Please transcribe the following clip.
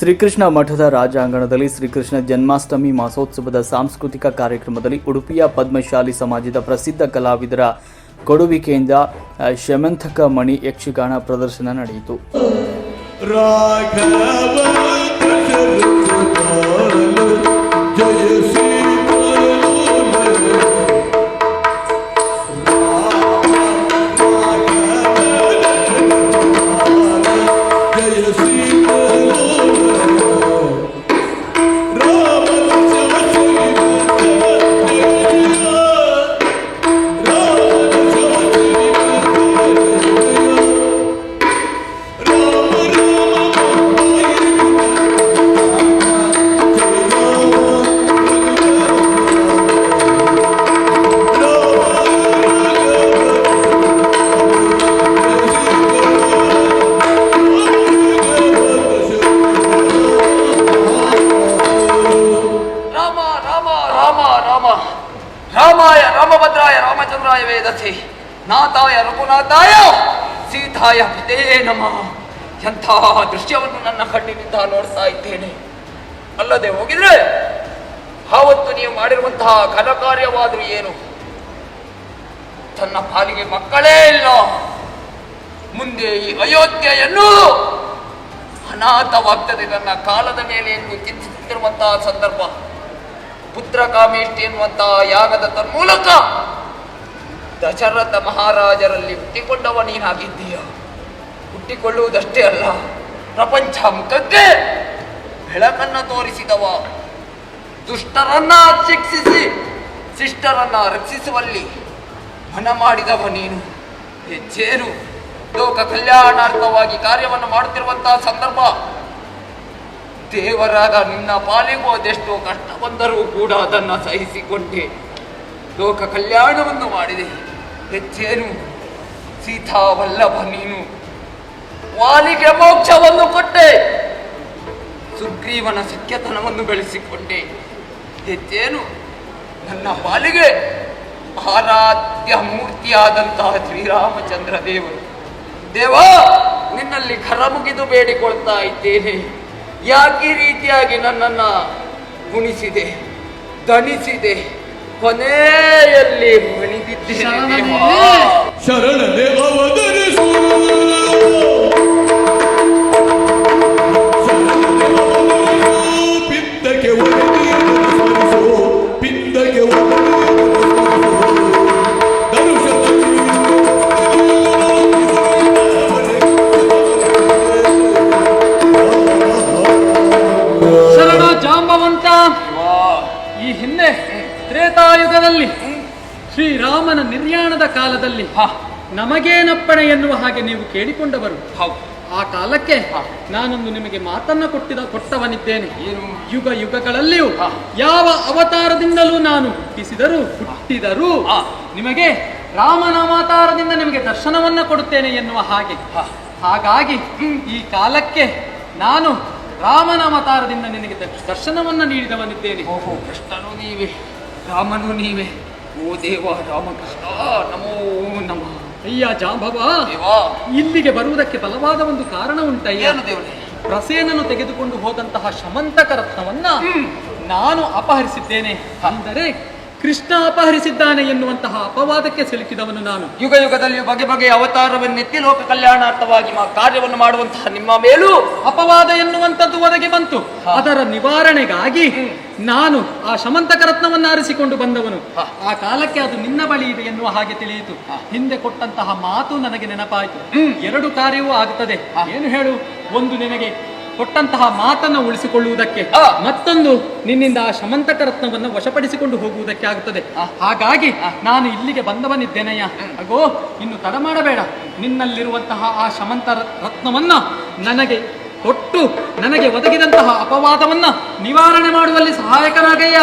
ಶ್ರೀಕೃಷ್ಣ ಮಠದ ರಾಜಾಂಗಣದಲ್ಲಿ ಶ್ರೀಕೃಷ್ಣ ಜನ್ಮಾಷ್ಟಮಿ ಮಾಸೋತ್ಸವದ ಸಾಂಸ್ಕೃತಿಕ ಕಾರ್ಯಕ್ರಮದಲ್ಲಿ ಉಡುಪಿಯ ಪದ್ಮಶಾಲಿ ಸಮಾಜದ ಪ್ರಸಿದ್ಧ ಕಲಾವಿದರ ಕೊಡುವಿಕೆಯಿಂದ ಶಮಂಥಕ ಮಣಿ ಯಕ್ಷಗಾನ ಪ್ರದರ್ಶನ ನಡೆಯಿತು. ರಾಮಚಂದ್ರಾಯ ವೇದಸೆ ನಾತಾಯ ರಘುನಾಥಾಯ ಸೀತಾಯ ಪಿತೇ ನಮಃ. ಎಂಥ ದೃಶ್ಯವನ್ನು ನನ್ನ ಕಣ್ಣಿನಿಂದ ನೋಡ್ತಾ ಇದ್ದೇನೆ. ಅಲ್ಲದೆ ಹೋಗಿದ್ರೆ, ಆವತ್ತು ನೀವು ಮಾಡಿರುವಂತಹ ಘನ ಕಾರ್ಯವಾದರೂ ಏನು? ತನ್ನ ಪಾಲಿಗೆ ಮಕ್ಕಳೇ ಇಲ್ಲ. ಮುಂದೆ ಈ ಅಯೋಧ್ಯೆಯನ್ನು ಅನಾಥವಾಗ್ತದೆ ನನ್ನ ಕಾಲದ ಮೇಲೆ ಎಂದು ಚಿಂತಿಸುತ್ತಿರುವಂತಹ ಸಂದರ್ಭ. ಪುತ್ರ ಕಾಮೇಷ್ಟಿ ಎನ್ನುವಂತಹ ಯಾಗದ ತನ್ಮೂಲಕ ದಶರಥ ಮಹಾರಾಜರಲ್ಲಿ ಹುಟ್ಟಿಕೊಂಡವ ನೀನಾಗಿದ್ದೀಯ ಹುಟ್ಟಿಕೊಳ್ಳುವುದಷ್ಟೇ ಅಲ್ಲ, ಪ್ರಪಂಚ ಮುಖಕ್ಕೆ ಬೆಳಕನ್ನ ತೋರಿಸಿದವ. ದುಷ್ಟರನ್ನ ಶಿಕ್ಷಿಸಿ, ಶಿಷ್ಟರನ್ನ ರಕ್ಷಿಸುವಲ್ಲಿ ಮನ ಮಾಡಿದವ ನೀನು. ಹೆಚ್ಚೇನು ಲೋಕ ಕಲ್ಯಾಣಾರ್ಥವಾಗಿ ಕಾರ್ಯವನ್ನು ಮಾಡುತ್ತಿರುವಂತಹ ಸಂದರ್ಭ. ದೇವರಾದ ನಿನ್ನ ಪಾಲಿಗೂ ಅದೆಷ್ಟೋ ಕಷ್ಟ ಬಂದರೂ ಕೂಡ ಅದನ್ನು ಸಹಿಸಿಕೊಂಡೆ. ಲೋಕ ಕಲ್ಯಾಣವನ್ನು ಮಾಡಿದೆ. ಹೆಚ್ಚೇನು ಸೀತಾ ವಲ್ಲಭ ನೀನು ವಾಲಿಗೆ ಮೋಕ್ಷವನ್ನು ಕೊಟ್ಟೆ. ಸುಗ್ರೀವನ ಸಿಖ್ಯತನವನ್ನು ಬೆಳೆಸಿಕೊಂಡೆ. ಹೆಚ್ಚೇನು ನನ್ನ ಪಾಲಿಗೆ ಆರಾಧ್ಯ ಮೂರ್ತಿಯಾದಂತಹ ಶ್ರೀರಾಮಚಂದ್ರ ದೇವರು ದೇವ, ನಿನ್ನಲ್ಲಿ ಕರ ಮುಗಿದು ಬೇಡಿಕೊಳ್ತಾ ಇದ್ದೇನೆ. ಯಾಕೆ ರೀತಿಯಾಗಿ ನನ್ನನ್ನು ಗುಣಿಸಿದೆ, ದಣಿಸಿದೆ? ಕೊನೆಯಲ್ಲಿ ಮಣಿದಿದ್ದೇನೆ. ಶರಣನೇ ಅವತರಿಸು ತ್ರೇತಾಯುಗದಲ್ಲಿ ಶ್ರೀರಾಮನ ನಿರ್ಯಾಣದ ಕಾಲದಲ್ಲಿ ನಮಗೇನಪ್ಪಣೆ ಎನ್ನುವ ಹಾಗೆ ನೀವು ಕೇಳಿಕೊಂಡವರು ಆ ಕಾಲಕ್ಕೆ ಹ. ನಾನೊಂದು ನಿಮಗೆ ಮಾತನ್ನ ಕೊಟ್ಟಿದ ಕೊಟ್ಟವನಿದ್ದೇನೆ ಏನು ಯುಗ ಯುಗಗಳಲ್ಲಿಯೂ. ಯಾವ ಅವತಾರದಿಂದಲೂ ನಾನು ಹುಟ್ಟಿಸಿದರೂ ಹುಟ್ಟಿದರೂ. ನಿಮಗೆ ರಾಮನ ಅವತಾರದಿಂದ ನಿಮಗೆ ದರ್ಶನವನ್ನ ಕೊಡುತ್ತೇನೆ ಎನ್ನುವ ಹಾಗೆ. ಹಾಗಾಗಿ ಈ ಕಾಲಕ್ಕೆ ನಾನು ರಾಮನ ಅವತಾರದಿಂದ ನಿನಗೆ ದರ್ಶ- ದರ್ಶನವನ್ನ ನೀಡಿದವನಿದ್ದೇನೆ ಓಹೋ ಕೃಷ್ಣನು ನೀವೇ ರಾಮನು ನೀವೇ. ಓ ದೇವ ರಾಮಕೃಷ್ಣ ನಮೋ ನಮಃ. ಅಯ್ಯ ಜಾಂಬವ ಇಲ್ಲಿಗೆ ಬರುವುದಕ್ಕೆ ಬಲವಾದ ಒಂದು ಕಾರಣ ಉಂಟಯ್ಯ? ಏನು ದೇವರೇ? ಪ್ರಸೇನನು ತೆಗೆದುಕೊಂಡು ಹೋದಂತಹ ಶಮಂತಕ ರತ್ನವನ್ನ ನಾನು ಅಪಹರಿಸಿದ್ದೇನೆ. ಅಂದರೆ ಕೃಷ್ಣ ಅಪಹರಿಸಿದ್ದಾನೆ ಎನ್ನುವಂತಹ ಅಪವಾದಕ್ಕೆ ಸಿಲುಕಿದವನು ನಾನು. ಯುಗ ಯುಗದಲ್ಲಿ ಬಗೆ ಬಗೆಯ ಅವತಾರವನ್ನೆತ್ತಿ ಲೋಕ ಕಲ್ಯಾಣಾರ್ಥವಾಗಿ ಕಾರ್ಯವನ್ನು ಮಾಡುವಂತಹ ನಿಮ್ಮ ಮೇಲೂ ಅಪವಾದ ಎನ್ನುವಂಥದ್ದು ಒದಗಿ ಬಂತು. ಅದರ ನಿವಾರಣೆಗಾಗಿ ನಾನು ಆ ಶಮಂತಕ ರತ್ನವನ್ನು ಆರಿಸಿಕೊಂಡು ಬಂದವನು. ಆ ಕಾಲಕ್ಕೆ ಅದು ನಿನ್ನ ಬಳಿ ಇದೆ ಎನ್ನುವ ಹಾಗೆ ತಿಳಿಯಿತು. ಹಿಂದೆ ಕೊಟ್ಟಂತಹ ಮಾತು ನನಗೆ ನೆನಪಾಯಿತು. ಎರಡು ಕಾರ್ಯವೂ ಆಗುತ್ತದೆ. ಏನು ಹೇಳು? ಒಂದು ನಿನಗೆ ಕೊಟ್ಟಂತಹ ಮಾತನ್ನು ಉಳಿಸಿಕೊಳ್ಳುವುದಕ್ಕೆ ಮತ್ತೊಂದು ನಿನ್ನಿಂದ ಆ ಶಮಂತಕ ರತ್ನವನ್ನು ವಶಪಡಿಸಿಕೊಂಡು ಹೋಗುವುದಕ್ಕೆ ಆಗುತ್ತದೆ. ಹಾಗಾಗಿ ನಾನು ಇಲ್ಲಿಗೆ ಬಂದವನಿದ್ದೇನಯ್ಯ? ಅಗೋ ಇನ್ನು ತಡ ಮಾಡಬೇಡ. ನಿನ್ನಲ್ಲಿರುವಂತಹ ಆ ಶಮಂತ ರತ್ನವನ್ನ ನನಗೆ ಕೊಟ್ಟು ನನಗೆ ಒದಗಿದಂತಹ ಅಪವಾದವನ್ನ ನಿವಾರಣೆ ಮಾಡುವಲ್ಲಿ ಸಹಾಯಕನಾಗಯ್ಯ